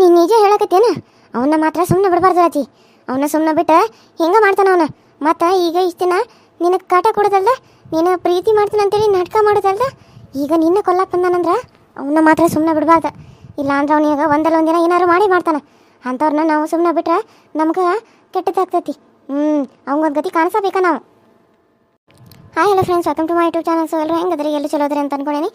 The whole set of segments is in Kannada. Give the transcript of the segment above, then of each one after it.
ನೀನು ನಿಜ ಹೇಳಕತ್ತೇನ ಅವನ್ನ ಮಾತ್ರ ಸುಮ್ಮನೆ ಬಿಡಬಾರ್ದು ರಾಜಿ. ಅವನ್ನ ಸುಮ್ಮನೆ ಬಿಟ್ಟ ಹೆಂಗ ಮಾಡ್ತಾನ ಅವನ. ಮತ್ತು ಈಗ ಇಷ್ಟು ದಿನ ನಿನಗೆ ಕಾಟ ಕೊಡೋದಲ್ದ ನೀನು ಪ್ರೀತಿ ಮಾಡ್ತೀನಿ ಅಂತೇಳಿ ನಾಟಕ ಮಾಡೋದಲ್ದ, ಈಗ ನಿನ್ನ ಕೊಲ್ಲಕ್ಕೆ ಬಂದಾನಂದ್ರ ಅವನ್ನ ಮಾತ್ರ ಸುಮ್ಮನೆ ಬಿಡಬಾರ್ದು. ಇಲ್ಲ ಅಂದ್ರೆ ಅವನಿಗೆ ಒಂದಲ್ಲ ಒಂದಿನ ಏನಾರು ಮಾಡಿ ಮಾಡ್ತಾನೆ. ಅಂಥವ್ರನ್ನ ನಾವು ಸುಮ್ಮನೆ ಬಿಟ್ರೆ ನಮ್ಗೆ ಕೆಟ್ಟದಾಗ್ತೈತಿ. ಹ್ಞೂ ಅವಂಗೊಂದು ಗತಿ ಕಾಣಿಸಬೇಕಾ ನಾವು. Hi hello friends welcome to my YouTube channel so ಎಲ್ಲರೂ ಹೆಂಗದ್ರಿ ಎಲ್ಲಿ ಚಲೋದ್ರೆ ಅಂತ ಅನ್ಕೊಂಡೇನಿ.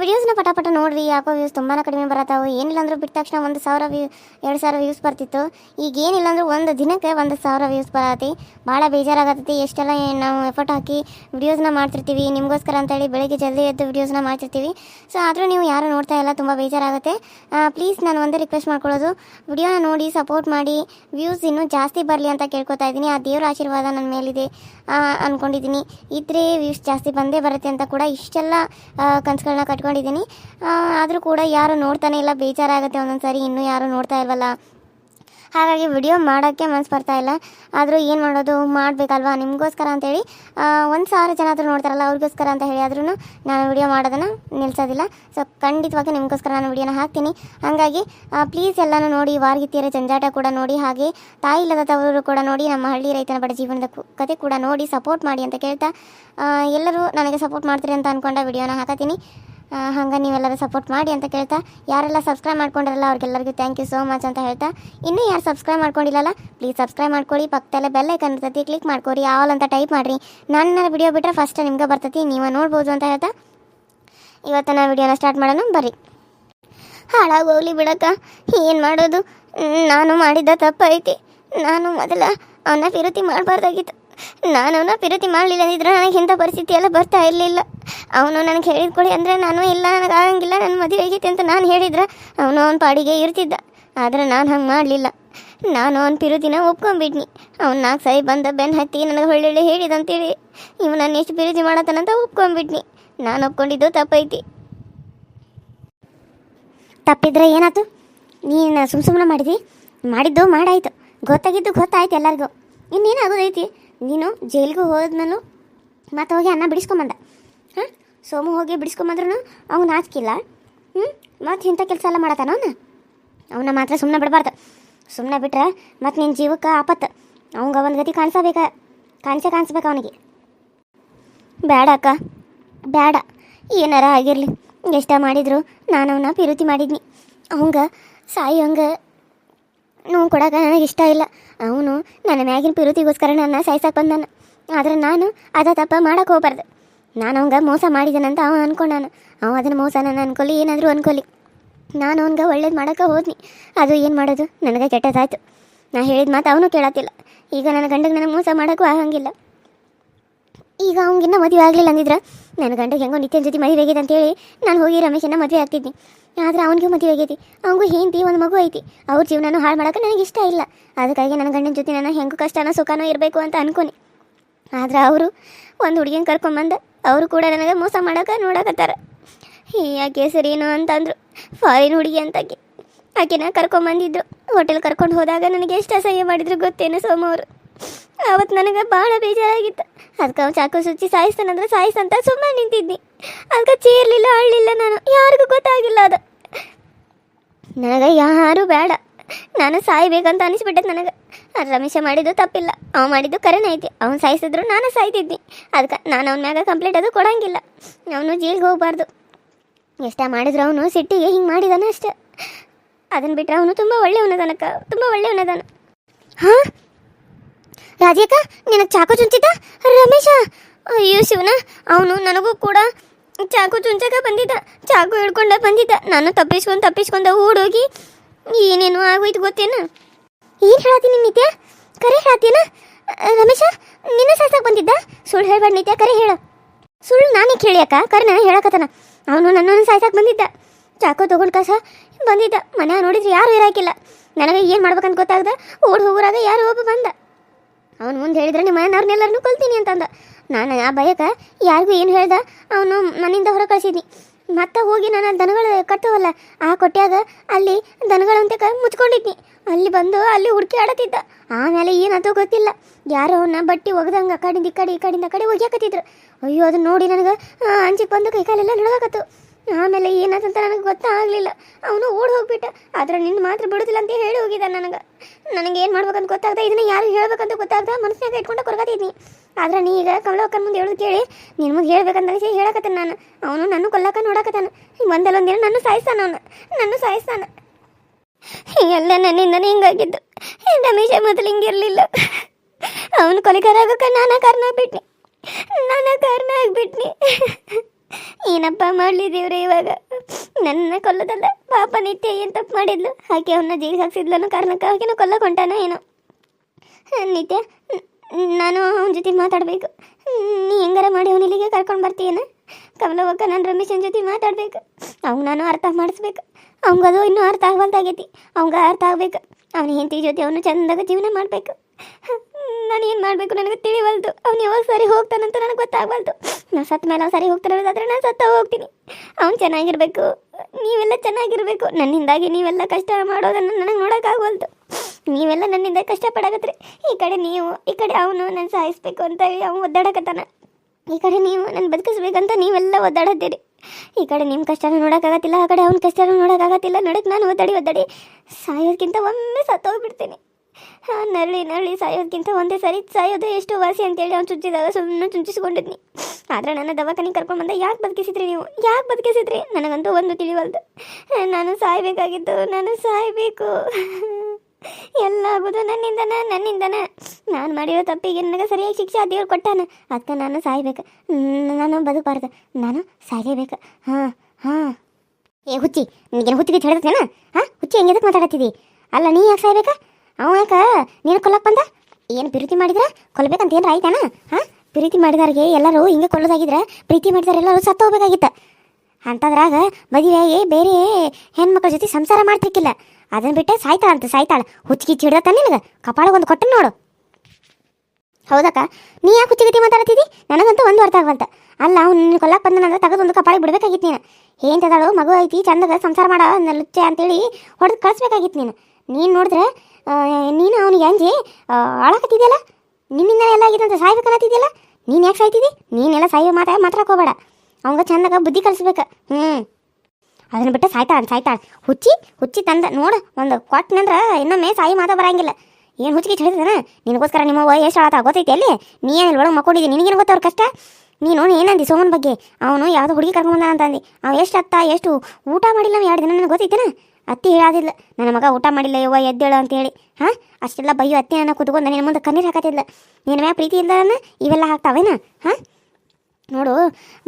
ವಿಡಿಯೋಸ್ನ ಪಟಾಪಟ ನೋಡ್ರಿ, ಯಾಕೋ ವ್ಯೂಸ್ ತುಂಬಾ ಕಡಿಮೆ ಬರತ್ತಾವು. ಏನಿಲ್ಲ ಅಂದ್ರೂ ಬಿಟ್ಟ ತಕ್ಷಣ ಒಂದು ಸಾವಿರ ವ್ಯೂ ಎರಡು ಸಾವಿರ ವ್ಯೂಸ್ ಬರ್ತಿತ್ತು. ಈಗ ಏನಿಲ್ಲ ಅಂದ್ರೆ ಒಂದು ದಿನಕ್ಕೆ ಒಂದು ಸಾವಿರ ವ್ಯೂಸ್ ಬರತ್ತಿ. ಭಾಳ ಬೇಜಾರಾಗತ್ತೈತಿ. ಎಷ್ಟೆಲ್ಲ ನಾವು ಎಫರ್ಟ್ ಹಾಕಿ ವಿಡಿಯೋಸ್ನ ಮಾಡ್ತಿರ್ತೀವಿ. ನಿಮಗೋಸ್ಕರ ಅಂತೇಳಿ ಬೆಳಗ್ಗೆ ಜಲ್ದಿ ಎದ್ದು ವಿಡಿಯೋಸ್ನ ಮಾಡ್ತಿರ್ತೀವಿ. ಸೊ ಆದರೂ ನೀವು ಯಾರು ನೋಡ್ತಾ ಇಲ್ಲ, ತುಂಬ ಬೇಜಾರಾಗುತ್ತೆ. ಪ್ಲೀಸ್ ನಾನು ಒಂದೇ ರಿಕ್ವೆಸ್ಟ್ ಮಾಡ್ಕೊಳ್ಳೋದು. ವಿಡಿಯೋನ ನೋಡಿ ಸಪೋರ್ಟ್ ಮಾಡಿ. ವ್ಯೂಸ್ ಇನ್ನೂ ಜಾಸ್ತಿ ಬರಲಿ ಅಂತ ಕೇಳ್ಕೊತಾ ಇದ್ದೀನಿ. ಆ ದೇವರ ಆಶೀರ್ವಾದ ನನ್ನ ಮೇಲಿದೆ ಅಂದ್ಕೊಂಡಿದ್ದೀನಿ ಇದ್ರೆ ವ್ಯೂಸ್ ಜಾಸ್ತಿ ಬಂದೇ ಬರುತ್ತೆ ಅಂತ ಕೂಡ ಇಷ್ಟೆಲ್ಲ ಕನಸುಗಳನ್ನ ಕಟ್ಕೊಂಡಿದ್ದೀನಿ. ಆದರೂ ಕೂಡ ಯಾರು ನೋಡ್ತಾನೆ ಇಲ್ಲ, ಬೇಜಾರಾಗುತ್ತೆ ಒಂದೊಂದು ಸಾರಿ, ಇನ್ನೂ ಯಾರು ನೋಡ್ತಾ ಇಲ್ವಲ್ಲ. ಹಾಗಾಗಿ ವಿಡಿಯೋ ಮಾಡೋಕ್ಕೆ ಮನಸ್ಸು ಬರ್ತಾ ಇಲ್ಲ. ಆದರೂ ಏನು ಮಾಡೋದು, ಮಾಡಬೇಕಲ್ವಾ? ನಿಮಗೋಸ್ಕರ ಅಂತೇಳಿ ಒಂದು ಸಾವಿರ ಜನ ಆದರೂ ನೋಡ್ತಾರಲ್ಲ, ಅವ್ರಿಗೋಸ್ಕರ ಅಂತ ಹೇಳಿ ಆದ್ರೂ ನಾನು ವಿಡಿಯೋ ಮಾಡೋದನ್ನು ನಿಲ್ಲಿಸೋದಿಲ್ಲ ಸೊ ಖಂಡಿತವಾಗಿ ನಿಮಗೋಸ್ಕರ ನಾನು ವಿಡಿಯೋನ ಹಾಕ್ತೀನಿ. ಹಾಗಾಗಿ ಪ್ಲೀಸ್ ಎಲ್ಲನೂ ನೋಡಿ, ವಾರ್ಗಿತ್ತಿಯರ ಜಂಜಾಟ ಕೂಡ ನೋಡಿ, ಹಾಗೆ ತಾಯಿ ಇಲ್ಲದ ತವರು ಕೂಡ ನೋಡಿ, ನಮ್ಮ ಹಳ್ಳಿ ರೈತನ ಬಡ ಜೀವನದ ಕತೆ ಕೂಡ ನೋಡಿ ಸಪೋರ್ಟ್ ಮಾಡಿ ಅಂತ ಕೇಳ್ತಾ ಎಲ್ಲರೂ ನನಗೆ ಸಪೋರ್ಟ್ ಮಾಡ್ತೀರಿ ಅಂತ ಅಂದ್ಕೊಂಡ ವಿಡಿಯೋನ ಹಾಕತ್ತೀನಿ. ಹಂಗೆ ನೀವೆಲ್ಲರೂ ಸಪೋರ್ಟ್ ಮಾಡಿ ಅಂತ ಕೇಳ್ತಾ, ಯಾರೆಲ್ಲ ಸಬ್ಸ್ಕ್ರೈಬ್ ಮಾಡ್ಕೊಂಡಿರಲ್ಲ, ಅವ್ರಿಗೆಲ್ಲರಿಗೂ ಥ್ಯಾಂಕ್ ಯು ಸೋ ಮಚ್ ಅಂತ ಹೇಳ್ತಾ, ಇನ್ನೂ ಯಾರು ಸಬ್ಸ್ಕ್ರೈಬ್ ಮಾಡ್ಕೊಂಡಿಲ್ಲಲ್ಲ ಪ್ಲೀಸ್ ಸಬ್ಸ್ಕ್ರೈಬ್ ಮಾಡ್ಕೊಳ್ಳಿ, ಪಕ್ಕದಲ್ಲೇ ಬೆಲ್ ಐಕನ್ ಇರ್ತೈತಿ ಕ್ಲಿಕ್ ಮಾಡ್ಕೊರಿ ಆಲ್ ಅಂತ ಟೈಪ್ ಮಾಡಿರಿ. ನನ್ನ ವಿಡಿಯೋ ಬಿಟ್ಟರೆ ಫಸ್ಟ್ ನಿಮ್ಗೆ ಬರ್ತೈತಿ, ನೀವು ನೋಡ್ಬೋದು ಅಂತ ಹೇಳ್ತಾ ಇವತ್ತಿನ ವಿಡಿಯೋನ ಸ್ಟಾರ್ಟ್ ಮಾಡೋಣ, ಬರ್ರಿ. ಹಾಳಾಗಿ ಹೋಗ್ಲಿ ಬಿಡಕ್ಕ, ಏನು ಮಾಡೋದು? ನಾನು ಮಾಡಿದ್ದ ತಪ್ಪೈತಿ, ನಾನು ಮೊದಲ ಅವನ ಪಿರುತಿ ಮಾಡಬಾರ್ದಾಗಿತ್ತು, ನಾನು ಅವನ ಪಿರುತಿ ಮಾಡಲಿಲ್ಲ ಅಂದಿದ್ರೆ ನನಗೆ ಇಂಥ ಪರಿಸ್ಥಿತಿ ಎಲ್ಲ ಬರ್ತಾ ಇರಲಿಲ್ಲ. ಅವನು ನನಗೆ ಹೇಳಿದ ಕೊಡಿ ಅಂದರೆ ನಾನು ಇಲ್ಲ, ನನಗೆ ಆಗಂಗಿಲ್ಲ ನನ್ನ ಮದುವೆ ಆಗೈತೆ ಅಂತ ನಾನು ಹೇಳಿದ್ರೆ ಅವನು ಅವನ ಪಾಡಿಗೆ ಇರ್ತಿದ್ದ. ಆದರೆ ನಾನು ಹಂಗೆ ಮಾಡಲಿಲ್ಲ. ನಾನು ಅವನ ಪಿರುದಿನ ಒಪ್ಕೊಂಬಿಡ್ನಿ. ಅವ್ನು ನಾಲ್ಕು ಸಾರಿ ಬಂದ ಬೆನ್ ಹತ್ತಿ ನನಗೆ ಒಳ್ಳೊಳ್ಳೆ ಹೇಳಿದಂತೇಳಿ ಇವನು ನಾನು ಎಷ್ಟು ಪಿರುದಿ ಮಾಡತ್ತಾನಂತ ಒಪ್ಕೊಂಬಿಡ್ನಿ. ನಾನು ಒಪ್ಕೊಂಡಿದ್ದು ತಪ್ಪೈತಿ. ತಪ್ಪಿದ್ರೆ ಏನಾಯ್ತು ನೀನು ಸುಮ್ ಸುಮ್ಮನೆ ಮಾಡಿದಿ? ಮಾಡಿದ್ದು ಮಾಡಾಯಿತು. ಗೊತ್ತಾಗಿದ್ದು ಗೊತ್ತಾಯ್ತು ಎಲ್ಲರಿಗೂ. ಇನ್ನೇನು ಆಗೋದೈತಿ ನೀನು ಜೈಲಿಗೂ ಹೋದ್ಮೇಲೂ ಮತ್ತೆ ಹೋಗಿ ಅನ್ನ ಬಿಡಿಸ್ಕೊಂಬಂದ. ಸೋಮು ಹೋಗಿ ಬಿಡಿಸ್ಕೊಂಬಂದ್ರೂ ಅವ್ನು ನಾಚಿಕಿಲ್ಲ. ಹ್ಞೂ ಮತ್ತು ಇಂಥ ಕೆಲಸ ಎಲ್ಲ ಮಾಡತ್ತಾನ ಅವನ? ಅವನ್ನ ಮಾತ್ರ ಸುಮ್ಮನೆ ಬಿಡಬಾರ್ದು. ಸುಮ್ಮನೆ ಬಿಟ್ರೆ ಮತ್ತು ನಿನ್ನ ಜೀವಕ್ಕೆ ಆಪತ್ತು. ಅವಂಗ ಒಂದು ಗತಿ ಕಾಣಿಸಬೇಕ. ಕಾಣಿಸೇ ಕಾಣಿಸ್ಬೇಕು ಅವನಿಗೆ. ಬೇಡ ಅಕ್ಕ. ಬೇಡ ಏನಾರ ಆಗಿರಲಿ. ಎಷ್ಟ ಮಾಡಿದ್ರು ನಾನು ಅವನ ಪಿರುತಿ ಮಾಡಿದ್ನಿ. ಅವಂಗ ಸಾಯಿ ಹಂಗೆ ನೋವು ಕೊಡೋಕೆ ನನಗೆ ಇಷ್ಟ ಇಲ್ಲ. ಅವನು ನನ್ನ ಮ್ಯಾಗಿನ ಪಿರುತಿಗೋಸ್ಕರ ನನ್ನ ಸಾಯ್ಸಕ್ಕೆ ಬಂದಾನ. ಆದ್ರೆ ನಾನು ಅದ ತಪ್ಪ ಮಾಡಕ್ಕೆ ಹೋಗ್ಬಾರ್ದು. ನಾನು ಅವಂಗ ಮೋಸ ಮಾಡಿದನಂತ ಅವ ಅನ್ಕೊಂಡಾನ. ಅವ ಅದನ್ನ ಮೋಸ ನಾನು ಅನ್ಕೊಲಿ ಏನಾದರೂ ಅನ್ಕೊಲಿ ನಾನು ಅವನ್ಗೆ ಒಳ್ಳೇದು ಮಾಡೋಕೆ ಹೋದ್ನಿ. ಅದು ಏನು ಮಾಡೋದು? ನನಗೆ ಕೆಟ್ಟದಾಯ್ತು. ನಾ ಹೇಳಿದ ಮಾತು ಅವನು ಕೇಳತ್ತಿಲ್ಲ. ಈಗ ನನ್ನ ಗಂಡಗೆ ನನಗೆ ಮೋಸ ಮಾಡೋಕ್ಕೂ ಆಗಂಗಿಲ್ಲ. ಈಗ ಅವ್ನಿಗಿನ್ನ ಮದುವೆ ಆಗಲಿಲ್ಲ ಅಂದಿದ್ರೆ ನನ್ನ ಗಂಡಗೆ ಹೆಂಗೋ ನಿತ್ಯನ ಜೊತೆ ಮದುವೆ ಆಗೈತೆ ಅಂತೇಳಿ ನಾನು ಹೋಗಿ ರಮೇಶನ್ನ ಮದುವೆ ಆಗ್ತಿದ್ನಿ. ಆದ್ರೆ ಅವನಿಗೂ ಮದುವೆ ಆಗೈತಿ ಅವನಿಗೂ ಹೆಂಡತಿ, ಒಂದು ಮಗು ಐತಿ. ಅವ್ರ ಜೀವನನೂ ಹಾಳು ಮಾಡೋಕೆ ನನಗೆ ಇಷ್ಟ ಇಲ್ಲ. ಅದಕ್ಕಾಗಿ ನನ್ನ ಗಂಡನ ಜೊತೆ ನಾನು ಹೆಂಗೂ ಕಷ್ಟನೋ ಸುಖನೋ ಇರಬೇಕು ಅಂತ ಅನ್ಕೊನಿ ಆದ್ರೆ ಅವರು ಒಂದು ಹುಡುಗಿನ ಕರ್ಕೊಂಬಂದ ಅವರು ಕೂಡ ನನಗೆ ಮೋಸ ಮಾಡೋಕೆ ನೋಡಕತ್ತಾರ. ಯಾಕೆ ಸರಿನೋ ಅಂತಂದ್ರು ಫಾರಿನ್ ಹುಡುಗಿ ಅಂತಾಕೆ ಆಕೆನ ಕರ್ಕೊಂಬಂದಿದ್ರು ಹೋಟೆಲ್ ಕರ್ಕೊಂಡು ಹೋದಾಗ ನನಗೆ ಎಷ್ಟು ಅಸಹ್ಯ ಮಾಡಿದ್ರು ಗೊತ್ತೇನು ಸೋಮ ಅವರು. ಅವತ್ತು ನನಗೆ ಭಾಳ ಬೇಜಾರಾಗಿತ್ತು. ಅದಕ್ಕೆ ಅವ್ನು ಚಾಕು ಸುಚ್ಚಿ ಸಾಯಿಸ್ತಾನಂದ್ರೆ ಸಾಯಿಸ್ತಂತ ಸುಮ್ಮನೆ ನಿಂತಿದ್ನಿ. ಅದಕ್ಕೆ ಚೇರ್ಲಿಲ್ಲ, ಅಳ್ಳಿಲ್ಲ ನಾನು. ಯಾರಿಗೂ ಗೊತ್ತಾಗಿಲ್ಲ ಅದು. ನನಗೆ ಯಾರೂ ಬೇಡ. ನಾನು ಸಾಯ್ಬೇಕಂತ ಅನಿಸ್ಬಿಟ್ಟೆ ನನಗೆ. ರಮೇಶ ಮಾಡಿದ್ದು ತಪ್ಪಿಲ್ಲ. ಅವ ಮಾಡಿದ್ದು ಕರೆನೇ ಐತಿ. ಅವ್ನು ಸಾಯಿಸಿದ್ರು ನಾನು ಸಾಯ್ತಿದ್ನಿ ಅದಕ್ಕೆ ನಾನು ಅವ್ನ ಮ್ಯಾಗ ಕಂಪ್ಲೀಟ್ ಅದು ಕೊಡಂಗಿಲ್ಲ. ಅವನು ಜೈಲಿಗೆ ಹೋಗ್ಬಾರ್ದು. ಎಷ್ಟ ಮಾಡಿದ್ರು ಅವನು, ಸಿಟ್ಟಿಗೆ ಹಿಂಗೆ ಮಾಡಿದಾನೆ ಅಷ್ಟೆ. ಅದನ್ನ ಬಿಟ್ಟರೆ ಅವನು ತುಂಬ ಒಳ್ಳೆಯವನದನಕ್ಕ ತುಂಬ ಒಳ್ಳೆಯವನದನ ಹಾಂ? ರಾಜಕ್ಕ ನಿನಗೆ ಚಾಕು ಚುಂಚಿದ್ದ ರಮೇಶ! ಅಯ್ಯೋ ಶಿವನ, ಅವನು ನನಗೂ ಕೂಡ ಚಾಕು ಚುಂಚಕ ಬಂದಿದ್ದ. ಚಾಕು ಹಿಡ್ಕೊಂಡ ಬಂದಿದ್ದ. ನಾನು ತಪ್ಪಿಸ್ಕೊಂಡು ತಪ್ಪಿಸ್ಕೊಂಡ ಓಡೋಗಿ ಏನೇನು ಆಗೋಯ್ತು ಗೊತ್ತೇನು? ಏನು ಹೇಳತ್ತೀನಿ ನಿತ್ಯ? ಕರೆ ಹೇಳತ್ತೀನ ರಮೇಶ, ನಿನ್ನ ಸಾಯ್ಸಕ್ಕೆ ಬಂದಿದ್ದ? ಸುಳ್ಳು ಹೇಳ್ಬೇಡ ನಿತ್ಯ, ಕರೆ ಹೇಳು. ಸುಳ್ಳು ನಾನೇ ಕೇಳಿಯಕ್ಕ ಕರೆ ನಾನು ಹೇಳಕತ್ತನ. ಅವನು ನನ್ನನ್ನು ಸಾಯ್ಸಕ್ಕೆ ಬಂದಿದ್ದ. ಚಾಕು ತಗೊಂಡು ಕಸ ಬಂದಿದ್ದ. ಮನೆ ನೋಡಿದ್ರೆ ಯಾರು ಇರಾಕಿಲ್ಲ. ನನಗೆ ಏನು ಮಾಡ್ಬೇಕಂತ ಗೊತ್ತಾಗ್ದ, ಓಡ್ ಹೋಗುರಾಗ ಯಾರು ಒಬ್ಬ ಬಂದ. ಅವನು ಮುಂದೆ ಹೇಳಿದ್ರೆ ನಿಮ್ಮ ಮನೆಯವ್ರನ್ನೆಲ್ಲರನ್ನೂ ಕೊಲ್ತೀನಿ ಅಂತಂದ. ನಾನು ಆ ಭಯಕ ಯಾರಿಗೂ ಏನು ಹೇಳ್ದ, ಅವನು ಮನೆಯಿಂದ ಹೊರ ಕಳಿಸಿದ್ನಿ. ಮತ್ತೆ ಹೋಗಿ ನಾನು ದನಗಳು ಕಟ್ಟವಲ್ಲ, ಆ ಕೊಟ್ಯಾಗ ಅಲ್ಲಿ ದನಗಳಂತೆ ಮುಚ್ಕೊಂಡಿದ್ನಿ. ಅಲ್ಲಿ ಬಂದು ಅಲ್ಲಿ ಹುಡುಕಿ ಆಡತಿದ್ದ. ಆಮೇಲೆ ಏನಂತೂ ಗೊತ್ತಿಲ್ಲ. ಯಾರೋ ಅವನ್ನ ಬಟ್ಟಿ ಒಗ್ದಂಗೆ ಆ ಕಡಿಂದ ಈ ಕಡೆ, ಈ ಕಡೆಯಿಂದ ಆ ಕಡೆ ಒಗ್ಯಾಕತ್ತಿದ್ರು. ಅಯ್ಯೋ ಅದನ್ನ ನೋಡಿ ನನಗೆ ಅಂಚಿಗೆ ಬಂದು ಕೈಕಾಲೆಲ್ಲ ನಡಗಾಕತ್ತು ಆಮೇಲೆ ಏನಾದಂತ ನನಗೆ ಗೊತ್ತಾಗಲಿಲ್ಲ ಅವನು ಓಡ್ ಹೋಗ್ಬಿಟ್ಟ. ಆದ್ರೆ ನಿನ್ನ ಮಾತ್ರ ಬಿಡುದಿಲ್ಲ ಅಂತ ಹೇಳಿ ಹೋಗಿದ್ದ ನನಗೆ. ನನಗೆ ಏನು ಮಾಡ್ಬೇಕಂತ ಗೊತ್ತಾಗ್ತಾ ಇದನ್ನ ಯಾರು ಹೇಳ್ಬೇಕಂತ ಗೊತ್ತಾಗ್ತಾ ಮನಸ್ಸಿನಾಗ ಇಟ್ಕೊಂಡು ಕೊರಗತಿದ್ನಿ. ಆದ್ರೆ ನೀ ಈಗ ಕಮಲಕ್ಕನ ಮುಂದೆ ಹೇಳೋದು ಕೇಳಿ ನಿನ್ನ ಮುಂದೆ ಹೇಳ್ಬೇಕಂತ ಹೇಳಕತ್ತಾನ ನಾನು. ಅವನು ನನ್ನ ಕೊಲ್ಲಕ ನೋಡಕತ್ತಾನ. ಒಂದಲ್ಲ ಒಂದಿನ ನನ್ನ ಸಾಯಿಸ್ತಾನ ಅವನು. ನನ್ನ ಸಾಯಿಸ್ತಾನ. ಎಲ್ಲ ನನ್ನಿಂದನೇ ಹಿಂಗಾಗಿದ್ದು. ರಮೇಶ ಮೊದಲು ಹಿಂಗಿರ್ಲಿಲ್ಲ ಅವನು ಕೊಲೆಗಾರ ಆಗಕ್ಕೆ ನಾನು ಕಾರಣ ಆಗ್ಬಿಟ್ನಿ. ನಾನು ಕಾರಣ ಆಗ್ಬಿಟ್ನಿ. ಏನಪ್ಪ ಮಾಡಲಿ ದೇವ್ರೆ ಇವಾಗ? ನನ್ನ ಕೊಲ್ಲದಲ್ಲ, ಪಾಪ ನಿತ್ಯ ಏನು ತಪ್ಪು ಮಾಡಿದ್ಲು? ಆಕೆ ಅವನ್ನ ಜೈಲಿಗೆ ಹಾಕ್ಸಿದ್ಲನ್ನೋ ಕಾರಣಕ್ಕೆ ಕೊಲ್ಲಕ್ಕೆ ಹೊಂಟಾನ ಏನೋ? ನಿತ್ಯ ನಾನು ಅವನ ಜೊತೆ ಮಾತಾಡಬೇಕು. ನೀ ಹೆಂಗಾರ ಮಾಡಿ ಅವನ ಇಲ್ಲಿಗೆ ಕರ್ಕೊಂಡು ಬರ್ತೀಯನ? ಕಮಲವಕ್ಕ ನಾನು ರಮೇಶನ ಜೊತೆ ಮಾತಾಡಬೇಕು. ಅವ್ನು ನಾನು ಅರ್ಥ ಮಾಡಿಸ್ಬೇಕು. ಅವಂಗದು ಇನ್ನೂ ಅರ್ಥ ಆಗವಂತಾಗೈತಿ ಅವಂಗ ಅರ್ಥ ಆಗ್ಬೇಕು. ಅವನ ಹೆಂಡತಿ ಜೊತೆ ಅವನು ಚಂದಾಗ ಜೀವನ ಮಾಡಬೇಕು. ನಾನು ಏನು ಮಾಡಬೇಕು ನನಗೆ ತಿಳಿವಲ್ದು. ಅವ್ನು ಯಾವಾಗ ಸರಿ ಹೋಗ್ತಾನಂತ ನನಗೆ ಗೊತ್ತಾಗಬಾರ್ದು ನಾನು ಸತ್ತ ಮೇಲೆ ಅವ್ನು ಸರಿ ಹೋಗ್ತಾನೆ ನಾನು ಸತ್ತ ಹೋಗ್ತೀನಿ. ಅವ್ನು ಚೆನ್ನಾಗಿರಬೇಕು. ನೀವೆಲ್ಲ ಚೆನ್ನಾಗಿರಬೇಕು. ನನ್ನಿಂದಾಗಿ ನೀವೆಲ್ಲ ಕಷ್ಟ ಮಾಡೋದನ್ನು ನನಗೆ ನೋಡೋಕ್ಕಾಗವಲ್ದು. ನೀವೆಲ್ಲ ನನ್ನಿಂದ ಕಷ್ಟಪಡಕತ್ರಿ. ಈ ಕಡೆ ನೀವು, ಈ ಕಡೆ ಅವನು ನನ್ನ ಸಾಯಿಸ್ಬೇಕು ಅಂತ ಹೇಳಿ ಅವ್ನು ಒದ್ದಾಡಕತ್ತಾನ. ಈ ಕಡೆ ನೀವು ನನ್ನ ಬದುಕಿಸ್ಬೇಕಂತ ನೀವೆಲ್ಲ ಒದ್ದಾಡತ್ತೀರಿ. ಈ ಕಡೆ ನಿಮ್ಮ ಕಷ್ಟನೂ ನೋಡೋಕ್ಕಾಗತ್ತಿಲ್ಲ, ಆ ಕಡೆ ಅವ್ನ ಕಷ್ಟನೂ ನೋಡೋಕ್ಕಾಗತ್ತಿಲ್ಲ. ನೋಡಕ್ಕೆ ನಾನು ಒದ್ದಾಡಿ ಒದ್ದಾಡಿ ಸಾಯೋದಕ್ಕಿಂತ ಒಮ್ಮೆ ಸತ್ತೋಗ್ಬಿಡ್ತೀನಿ ಹಾಂ ನರಳಿ ನರಳಿ ಸಾಯೋದಕ್ಕಿಂತ ಒಂದೇ ಸರಿ ಸಾಯೋದು ಎಷ್ಟು ವಾಸಿ ಅಂತೇಳಿ ಅವ್ನು ಚುಚ್ಚಿದಾಗ ಸುಮ್ಮನೆ ಚುಂಚಿಸ್ಕೊಂಡಿದ್ನಿ ಆದರೆ ನನ್ನ ದವಾಖಾನೆ ಕರ್ಕೊಂಡು ಬಂದ ಯಾಕೆ ಬದುಕಿಸಿದ್ರಿ ನೀವು? ಯಾಕೆ ಬದುಕಿಸಿದ್ರಿ? ನನಗಂತೂ ಒಂದು ತಿಳಿವಲ್ದು. ನಾನು ಸಾಯ್ಬೇಕಾಗಿದ್ದು ನಾನು ಸಾಯ್ಬೇಕು. ಎಲ್ಲ ಆಗೋದು ನನ್ನಿಂದನ ನನ್ನಿಂದನ. ನಾನು ಮಾಡಿರೋ ತಪ್ಪಿಗೆ ನನಗೆ ಸರಿಯಾಗಿ ಶಿಕ್ಷೆ ಆ ದೇವ್ರು ಕೊಟ್ಟಾನ. ಅದಕ್ಕೆ ನಾನು ಸಾಯ್ಬೇಕು. ನಾನು ಬದುಕಬಾರ್ದು. ನಾನು ಸಾಯಲೇಬೇಕು. ಹಾಂ ಹಾಂ. ಏ ಹುಚ್ಚಿ, ನಿನಗೇನು ಹುಚ್ಚಿಗೆ ಹೇಳ್ತೇನ ಹಾಂ, ಹುಚ್ಚಿ ಹೆಂಗೆ ಎದಕ್ಕೆ ಮಾತಾಡತ್ತಿದ್ದಿ ಅಲ್ಲ, ನೀ ಯಾಕೆ ಸಾಯ್ಬೇಕ? ಅವ ಯಾಕ, ನೀನು ಕೊಲ್ಲಕ್ಕೆ ಬಂದ? ಏನು ಪ್ರೀತಿ ಮಾಡಿದ್ರೆ? ಕೊಲ್ಲಬೇಕಂತ ಏನು ಆಯ್ತಾನ? ಹಾಂ, ಪ್ರೀತಿ ಮಾಡಿದವ್ರಿಗೆ ಎಲ್ಲರೂ ಹಿಂಗೆ ಕೊಲ್ಲೋದಾಗಿದ್ರೆ ಪ್ರೀತಿ ಮಾಡಿದವ್ರು ಎಲ್ಲರೂ ಸತ್ತು ಹೋಗ್ಬೇಕಾಗಿತ್ತು. ಅಂಥದ್ರಾಗ ಮದುವೆಯಾಗಿ ಬೇರೆ ಹೆಣ್ಮಕ್ಳ ಜೊತೆ ಸಂಸಾರ ಮಾಡ್ತಿರ್ಕಿಲ್ಲ ಅದನ್ನ ಬಿಟ್ಟೆ ಸಾಯ್ತಾಳ ಅಂತ ಸಾಯ್ತಾಳ. ಹುಚ್ಚಿಗೆ ಚಿಡ್ದತ್ತ ನಿನಗೆ? ಕಪಾಳಗೊಂದು ಕೊಟ್ಟನ್ ನೋಡು. ಹೌದಕ್ಕ, ನೀ ಯಾಕೆ ಹುಚ್ಚಿಗತಿ ಮಾತಾಡ್ತಿದ್ದಿ ನನಗಂತೂ ಒಂದು ಅರ್ಥ ಆಗುವಂತ ಅಲ್ಲ, ಅವ್ನು ನಿನ್ನ ಕೊಲ್ಲಕ್ಕೆ ಬಂದನಂದ್ರೆ ತೆಗೆದು ಒಂದು ಕಪಾಳಿಗೆ ಬಿಡ್ಬೇಕಾಗಿತ್ತು ನೀನು. ಏಂತದಾಳು ಮಗು ಐತಿ, ಚಂದಗ ಸಂಸಾರ ಮಾಡ ಲುಚ್ಚೆ ಅಂತೇಳಿ ಹೊಡೆದು ಕಳಿಸ್ಬೇಕಾಗಿತ್ತು ನೀನು. ನೀನು ನೋಡಿದ್ರೆ ನೀನು ಅವನಿಗೆ ಅಂಜಿ ಆಳಕತ್ತಿದೆಯಲ್ಲ ನಿನ್ನಿಂದ ಎಲ್ಲ ಆಗಿದಂತ ಸಾಯ್ಬೇಕನ್ನತ್ತಿದ್ಯಲ್ಲ ನೀನು ಯಾಕೆ ಸಾಯ್ತಿದ್ದಿ ನೀನೆಲ್ಲ ಸಾಯೋ ಮಾತಾ ಮಾತಾಡಕ್ಕೆ ಹೋಗಬೇಡ ಅವಂಗ ಚಂದಾಗ ಬುದ್ಧಿ ಕಲಿಸ್ಬೇಕು. ಹ್ಞೂ ಅದನ್ನ ಬಿಟ್ಟು ಸಾಯ್ತಾಳ ಸಾಯ್ತಾಳ. ಹುಚ್ಚಿ ಹುಚ್ಚಿ ತಂದ, ನೋಡು, ಒಂದು ಕೊಟ್ಟನಂದ್ರೆ ಇನ್ನೊಮ್ಮೆ ಸಾಯಿ ಮಾತಾ ಬರಂಗಿಲ್ಲ. ಏನು ಹುಚ್ಚಿಗೆ ಹೇಳಿದಾನ ನಿನಗೋಸ್ಕರ ನಿಮ್ಮ ಅವ್ವ ಎಷ್ಟು ಆತ ಗೊತ್ತೈತಿ ಅಲ್ಲಿ? ನೀ ಏನು ಒಳಗೆ ಮಕ್ಕೊಂಡಿದ್ದಿ ನಿನಗೇನು ಗೊತ್ತವ್ರ ಕಷ್ಟ? ನೀನು ಏನಂದಿ ಸೋಮನ್ ಬಗ್ಗೆ? ಅವನು ಯಾವುದು ಹುಡುಗಿ ಕರ್ಕೊಂಬಂದ ಅಂತಂದು. ಅವ ಎಷ್ಟು ಅತ್ತ, ಎಷ್ಟು ಊಟ ಮಾಡಿಲ್ಲ ಎರಡು ದಿನ ನನಗೆ ಗೊತ್ತೈತೇನ? ಅತ್ತಿ ಹೇಳಾದಿಲ್ಲ ನನ್ನ ಮಗ ಊಟ ಮಾಡಿಲ್ಲ, ಯವ್ವ ಎದ್ದೇಳು ಅಂತೇಳಿ ಹಾಂ? ಅಷ್ಟೆಲ್ಲ ಬೈಯೋ ಅತ್ತೆ ನನ್ನ ಕುತ್ಕೊಂಡು ನಿನ್ನ ಮುಂದೆ ಕಣ್ಣೀರು ಹಾಕತ್ತಿಲ್ಲ ನಿನ್ನ ಮ್ಯಾಗ ಪ್ರೀತಿ ಇಲ್ದನ್ನ ಇವೆಲ್ಲ ಹಾಕ್ತಾವೇನ? ಹಾಂ? ನೋಡು,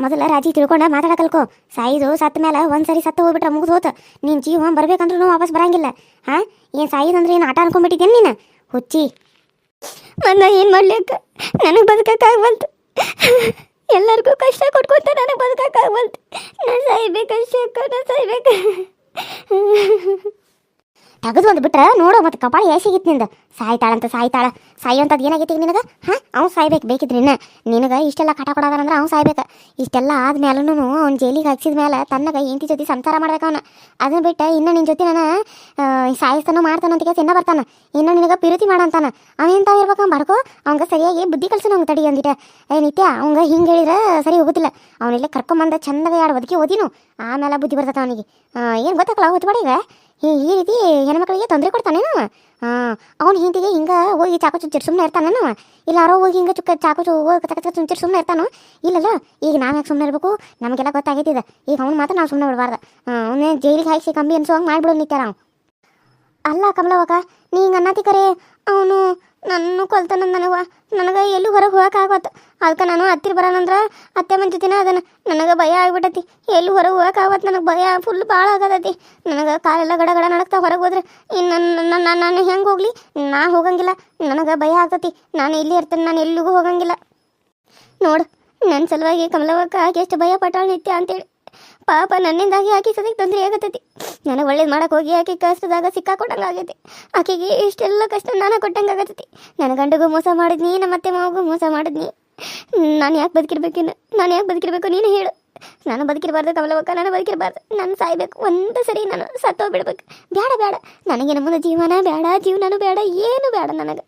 ಮೊದಲ ರಾಜಿ ತಿಳ್ಕೊಂಡ ಮಾತಾಡಕಲ್ಕೋ ಸಾಯಿದು ಸತ್ತ ಮೇಲೆ ಒಂದ್ಸರಿ ಸತ್ತು ಹೋಗ್ಬಿಟ್ರೆ ಮುಗಿದು ಹೋತ. ನೀನು ಜೀವ ಬರ್ಬೇಕಂದ್ರೂ ವಾಪಸ್ ಬರಂಗಿಲ್ಲ. ಹಾಂ? ಏನು ಸಾಯಿದಂದ್ರೆ ಏನು ಆಟ ಅನ್ಕೊಂಡ್ಬಿಟ್ಟಿದ್ದೇನೆ ನೀನು? ಹುಚ್ಚಿ. ನನ್ನ ಏನು ಮಾಡ್ಲಿಕ್ಕ? ನನಗೆ ಬದುಕಕ್ಕಾಗವಲ್ತು ಎಲ್ಲರಿಗೂ ಕಷ್ಟ ಕೊಟ್ಕೊತ ನನಗೆ ಬದುಕಕ್ಕಾಗವಲ್ತು ನಾನು ಸಾಯ್ಬೇಕು ಅಷ್ಟೇ ಅಕ್ಕ, ನಾನು ಸಾಯ್ಬೇಕು. ತೆಗೆದು ಒಂದು ಬಿಟ್ರೆ ನೋಡು, ಮತ್ತೆ ಕಪಾಳ ಏಸಿಗಿತ್ತು ನಿಂದ. ಸಾಯ್ತಾಳಂತ ಸಾಯ್ತಾಳ. ಸಾಯೋಂಥದ್ದು ಏನಾಗೈತಿ ಈಗ ನಿನಗೆ? ಹಾಂ? ಅವ್ನು ಸಾಯ್ಬೇಕು ಬೇಕಿದ್ರಿ ನಿನಗೆ ಇಷ್ಟೆಲ್ಲ ಕಟ ಕೊಡೋದಾರಂದ್ರೆ ಅವ್ನು ಸಾಯ್ಬೇಕು. ಇಷ್ಟೆಲ್ಲ ಆದ್ಮೇಲೂ ಅವ್ನ ಜೈಲಿಗೆ ಹಾಕ್ಸಿದ ಮೇಲೆ ತನ್ನಗ ಹೆಂಡತಿ ಜೊತೆ ಸಂಸಾರ ಮಾಡ್ಬೇಕು ಅವನು. ಅದನ್ನ ಬಿಟ್ಟು ಇನ್ನ ನಿನ್ನ ಜೊತೆ ನಾನು ಸಾಯಿಸ್ತಾನೋ ಮಾಡ್ತಾನೋ ಅಂತ ಕೇಸ್ ಇನ್ನ ಬರ್ತಾನೆ. ಇನ್ನು ನಿನಗೆ ಪಿರುತಿ ಮಾಡಂತಾನ. ಅವ ಎಂತ ಇರ್ಬೇಕು ಬರ್ಕೋ ಅವಂಗ ಸರಿಯಾಗಿ ಬುದ್ಧಿ ಕಲ್ಸು ಅವ್ನು ತಡಿ ಅಂದಿಟ್ಟ ಏ, ನಿತ್ಯ, ಅವಂಗ ಹಿಂಗೆ ಹೇಳಿದ್ರೆ ಸರಿ ಹೋಗುದಿಲ್ಲ ಅವನೆಲ್ಲ ಕರ್ಕೊಂಬಂದ ಚಂದಾಗ ಎರಡು ಬದುಕಿ ಓದಿನು. ಆಮೇಲೆ ಬುದ್ಧಿ ಬರ್ತೈತೆ ಅವನಿಗೆ. ಏನು ಗೊತ್ತಾಗಲ್ಲ ಹೊತ್ತು ಈಗ. ಈ ಈ ರೀತಿ ಹೆಣ್ಮಕ್ಳಿಗೆ ತೊಂದರೆ ಕೊಡ್ತಾನೇನು ಅವನು ಹಿಂದಿಗೆ ಹಿಂಗೆ ಹೋಗಿ ಚಾಕು ಚುಚ್ಚಿರ್ ಸುಮ್ಮನೆ ಇರ್ತಾನೇನು ಇಲ್ಲ ಯಾರೋ ಹೋಗಿ ಹಿಂಗೆ ಚುಕ್ಕ ಚಾಕು ಚು ಕಚ ಕಚ ಸುಮ್ಮನೆ ಇರ್ತಾನೋ? ಇಲ್ಲಲ್ಲ, ಈಗ ನಾವು ಯಾಕೆ ಸುಮ್ಮನೆ ಇರಬೇಕು? ನಮಗೆಲ್ಲ ಗೊತ್ತಾಗೈತಿದೆ. ಈಗ ಅವ್ನು ಮಾತ್ರ ನಾವು ಸುಮ್ಮನೆ ಬಿಡಬಾರ್ದು. ಅವನೇ ಜೈಲಿಗೆ ಹಾಯಿಸಿ ಕಂಬಿ ಅನ್ಸೋ ಹಂಗೆ ಮಾಡಿಬಿಡೋದು ನಿತ್ಯಾರ ಅವ್ನು? ಅಲ್ಲ ಕಮಲವಾಗ ನೀ ಹಿಂಗೆ ಅನ್ನತಿ ಕರೆ ಅವನು ನನ್ನ ಕೊಲ್ತಾನ ನನವ ನನಗೆ ಎಲ್ಲಿ ಹೊರಗೆ ಹೋಗಕ್ಕಾಗತ್ತ ಅದಕ್ಕೆ ನಾನು ಹತ್ತಿರ ಬರೋಣಂದ್ರೆ ಅತ್ತೆ ಮನೆ ಅದನ್ನ ನನಗೆ ಭಯ ಆಗ್ಬಿಟ್ಟತಿ. ಎಲ್ಲಿ ಹೊರಗೆ ಹೋಗಕ್ಕಾಗತ್ತೆ ನನಗೆ ಭಯ ಫುಲ್ ಭಾಳ ಆಗತೈತಿ ನನಗೆ ಕಾಲೆಲ್ಲ ಗಡ ಗಡ ನಡಕ್ತಾ ಹೊರಗೆ ಹೋದ್ರೆ ಇನ್ನು ನನ್ನ ನಾನು ಹೆಂಗೆ ಹೋಗಲಿ? ನಾ ಹೋಗಂಗಿಲ್ಲ. ನನಗೆ ಭಯ ಆಗ್ತತಿ. ನಾನು ಇಲ್ಲಿ ಇರ್ತೇನೆ? ನಾನು ಎಲ್ಲಿಗೂ ಹೋಗಂಗಿಲ್ಲ. ನೋಡು ನನ್ನ ಸಲುವಾಗಿ ಕಮಲವಕ್ಕ ಎಷ್ಟು ಭಯ ಪಟ್ಟಾಳ ನಿತ್ಯ ಅಂತೇಳಿ. ಪಾಪ ನನ್ನಿಂದಾಗಿ ಆಕೆ ಸದಕ್ಕೆ ತೊಂದರೆ ಆಗತೈತಿ ನನಗೆ ಒಳ್ಳೇದು ಮಾಡಕ್ಕೆ ಹೋಗಿ ಆಕೆ ಕಷ್ಟದಾಗ ಸಿಕ್ಕಾಕೊಟ್ಟಂಗೆ ಆಗೈತಿ. ಆಕೆಗೆ ಇಷ್ಟೆಲ್ಲ ಕಷ್ಟ ನಾನು ಕೊಟ್ಟಂಗೆ ಆಗತೈತಿ ನನ್ನ ಗಂಡಗೂ ಮೋಸ ಮಾಡಿದ್ನಿ, ನಮ್ಮ ಮತ್ತೆ ಮಾವಗೂ ಮೋಸ ಮಾಡಿದ್ನಿ. ನಾನು ಯಾಕೆ ಬದುಕಿರ್ಬೇಕಿನ್ನು ನಾನು ಯಾಕೆ ಬದುಕಿರ್ಬೇಕು ನೀನು ಹೇಳು. ನಾನು ಬದುಕಿರಬಾರ್ದು, ಕಮಲವಕ್ಕ, ನಾನು ಬದುಕಿರಬಾರ್ದು. ನಾನು ಸಾಯ್ಬೇಕು, ಒಂದು ಸರಿ ನಾನು ಸತ್ತೋಗ್ಬಿಡ್ಬೇಕು. ಬೇಡ ಬೇಡ ನನಗೆ ಮುಂದೆ ಜೀವನ ಬೇಡ, ಜೀವನನೂ ಬೇಡ, ಏನು ಬೇಡ ನನಗೆ.